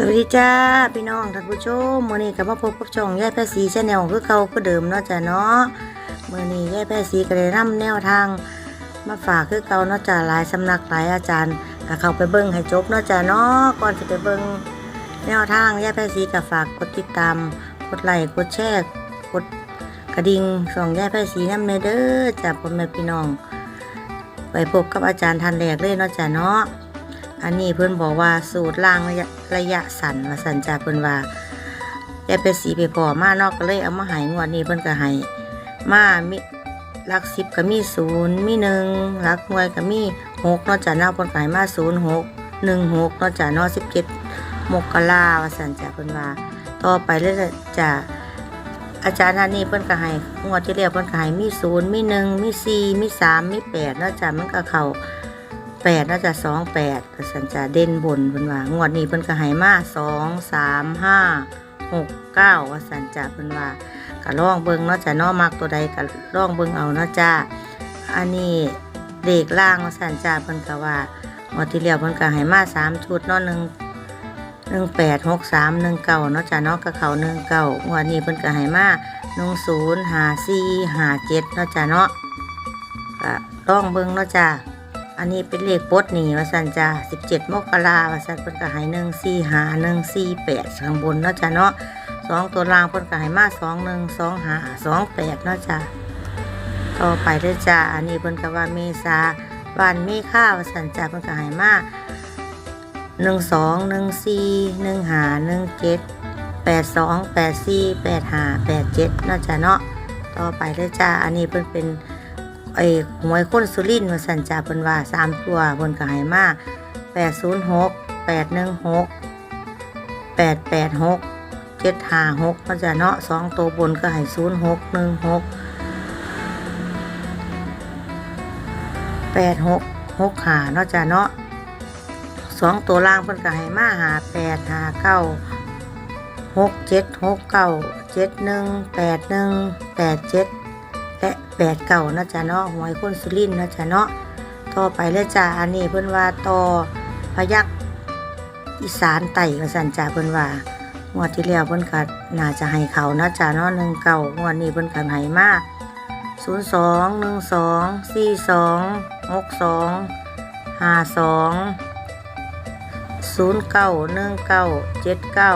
สวัสดีจ้าพี่น้องท่านผู้ชมมื้อนี้ก็มาพบกับช่องยายแพรสีชาแนลคือเก่าคือเดิมเนาะจ้ะเนาะมื้อนี้ยายแพรสีก็ได้นำแนวทาง มาฝากคือเก่าเนาะจ้ะหลายสำนักหลายอาจารย์ก็เข้าไปเบิ่งให้จบเนาะจ้ะเนาะก่อนสิไปเบิ่งแนวทางยายแพรสีก็ฝากกดติดตามกดไลค์กดแชร์กดกระดิ่งส่องยายแพรสีนำเด้อจ้ะพ่อแม่พี่น้อง ไปพบกับอาจารย์ทันแรกเลยเนาะจ้ะเนาะ อันนี้เพื่อนบอกว่าสูตรล่างระยะระยะสันว่าสันจาเพื่อนว่าแกไปสีไปพอมานอกก็เลยเอามาหายงวดนี้เพื่อนก็ใหายมามีลักสิบก็มีศูนย์มีหนึ่งลักหน่วยก็มีหกนอกจากนอกเพื่อนก็ให้มาศูนย์หกหนึ่งหกนอกจากนอกสิบเจ็ดมกราว่าสันจาเพื่อนว่า ต่อไปเลยจะอาจารย์ท่านนี้เพื่อนก็ให้งวดที่แล้วเพื่อนก็ให้มีศูนย์มีหนึ่งมีสี่มีสามมีแปดนอกจากมันก็เข้า แปดน่าจะสองแปดก็สันจะเด่นบนเพิ่นว่างวดนี้เพิ่นก็ให้มาสองสามห้าหกเก้าว่าสันจะเพิ่นว่าก็ล่องเบิงเนาะจะนาะมักตัวใดก็ล่องเบิงเอาเนาะจ้าอันนี้เด็กล่างว่าสันจะเพิ่นก็ว่างวดที่แล้วเพิ่นก็ให้มาสามชุดเนาะหนึ่งหนึ่งแปดหกสามหนึ่งเก้าเนาะจ้ะเนาะก็เขาหนึ่งเก้างวดนี้เพิ่นก็ให้มาหนึ่งศูนย์หาสี่หาเจ็ดเนาะจ้ะเนาะก็ล่องเบิงเนาะจ้า อันนี้เป็นเลขปลดนีวาสันจ้าสิบเจ็ดมกราวาสันเพิ่นก็ให้หนึ่งสี่หาหนึ่งสี่แปดข้างบนเนาะจ้าเนาะสองตัวล่างเพิ่นก็ให้มาสองหนึ่งสองหาสองแปดเนาะจ้าต่อไปเด้อจ้าอันนี้เพิ่นก็ว่าเมษาวันเมฆาวาสันจ้าเพิ่นก็ให้มาหนึ่งสองหนึ่งสี่หนึ่งหาหนึ่งเจ็ดแปดสองแปดสี่แปดหาแปดเจ็ดเนาะจ้าเนาะต่อไปเด้อจ้าอันนี้เพิ่นเป็น ไอ้หวยคนสุรินทร์มาสันจ่าเพิ่นว่าสามตัวเพิ่นก็ให้มาแปดศูนย์หกแปดหนึ่งหกแปดแปดหกเจ็ดห้าหกก็จะเนาะสองตัวบนก็ให้ศูนย์หกหนึ่งหกแปดหกหกหาเนาะจ้ะเนาะสองตัวล่างเพิ่นก็ให้มาหาแปดหาเก้าหกเจ็ดหกเก้าเจ็ดหนึ่งแปดหนึ่งแปดเจ็ด และแปดเก่านะจ๊ะเนาะหวยคนสุรินนะจ๊ะเนาะต่อไปเลยจ้าอันนี้เพิ่นว่าต่อพยักอีสานไต่กระสันจ่าเพิ่นว่างวดที่แล้วเพิ่นก็น่าจะให้เขานะจ๊ะเนาะหนึ่งเก่างวดนี้เพิ่นก็ให้มาศูนย์สองหนึ่งสองสี่สองหกสองห้าสองศูนย์เก้าหนึ่งเก้าเจ็ดเก้า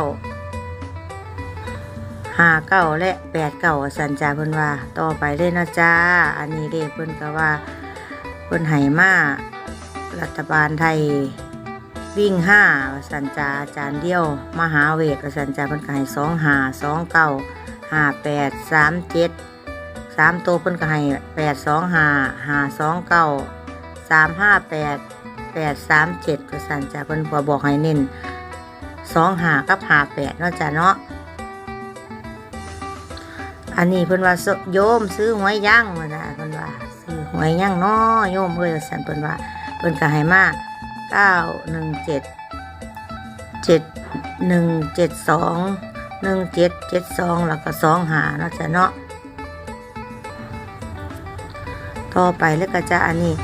ห้าเก้าและแปดเก้าสันจาเพิ่นว่า ต่อไปเลยนะจ้า อันนี้เด็กเพิ่นก็ว่าเพิ่นไหมารัฐบาลไทยวิ่งห้าสันจาอาจารย์เดียว มหาเวทสันจาเพิ่นก็ให้สองหาสองเก้าห้าแปดสามเจ็ดสามตัวเพิ่นก็ให้แปดสองห้าห้าสองเก้าสามห้าแปดแปดสามเจ็ดสันจาเพิ่นก็บอกให้เน้นสองหากับหาแปดนาะจ้ะเนาะ อันนี้เพิ่นว่าโยมซื้อหวยย่างมานะเพิ่นว่าซื้อหวยย่างน้อโยมเอ้ยสันเพิ่นว่าเพิ่นก็ให้มาเก้าหนึ่งเจ็ดเจ็ดหนึ่งเจ็ดสองหนึ่งเจ็ดเจ็ดสองแล้วก็สองหาเนาะจ้ะเนาะต่อไปแล้วก็จะอันนี้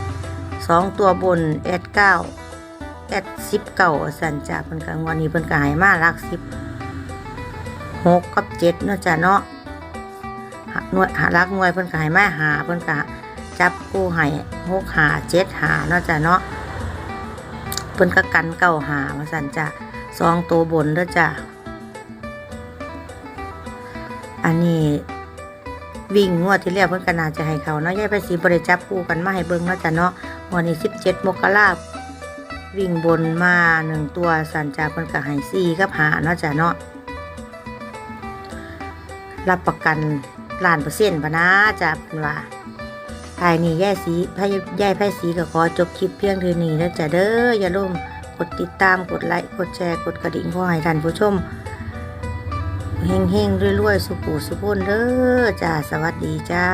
สองตัวบนแอดเก้าแอดสิบเก้าสันจ้ะเพิ่นก็งวันนี้เพิ่นก็ให้มาลักสิบหกกับเจ็ดเนาะจ้ะเนาะ หน่วยหารักหน่วยเพิ่นก็ให้มาหาเพิ่นก็จับกู้ให้หกหาเจ็ดหาเนาะจ้ะเนาะเพิ่นก็กันเก้าหามาสั่นจ้ะสองตัวบนเด้อจ้ะอันนี้วิ่งงวดที่แล้วเพิ่นก็น่าจะให้เขาเนาะยายไปสีบริจับคู่กันมาให้เบิ่งเนาะจ้ะเนาะวันนี้สิบเจ็ดมกราวิ่งบนมาหนึ่งตัวสันจ้ะเพิ่นก็ให้สี่กับหาเนาะจ้ะเนาะรับประกัน ล้านเปอร์เซ็นต์ปะนะจะเป็นว่าภายนี้แย่สีพายแย่ไพ่สีก็ขอจบคลิปเพียงเท่านี้แล้วจ้ะเด้ออย่าลืมกดติดตามกดไลค์กดแชร์กดกระดิ่งเพื่อให้ท่านผู้ชมเฮงๆรวยๆสุขุสุขนเด้อจ้าสวัสดีจ้า